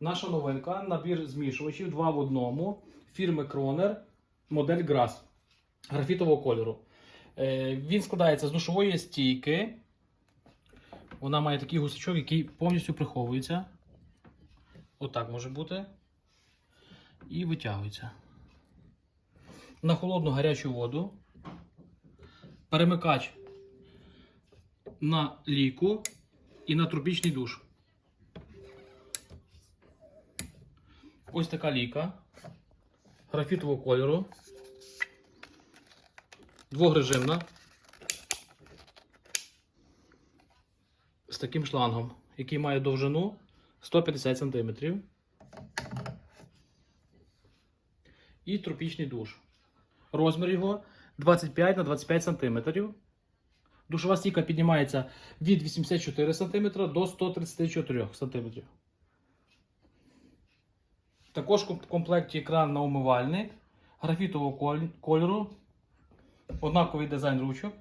Наша новинка, набір змішувачів 2 в одному фірми Кронер, модель Grass графітового кольору. Е, Він складається з душової стійки. Вона має такий гусачок, який повністю приховується. Отак може бути. І витягується. На холодну гарячу воду. Перемикач на ліку і на тропічний душ. Ось така ліка графітового кольору. Двохрежимна. З таким шлангом, який має довжину 150 см. І тропічний душ. Розмір його 25 на 25 см. Душова стійка піднімається від 84 см до 134 см. Також в комплекті екран на умивальник графітового кольору, однаковий дизайн ручок.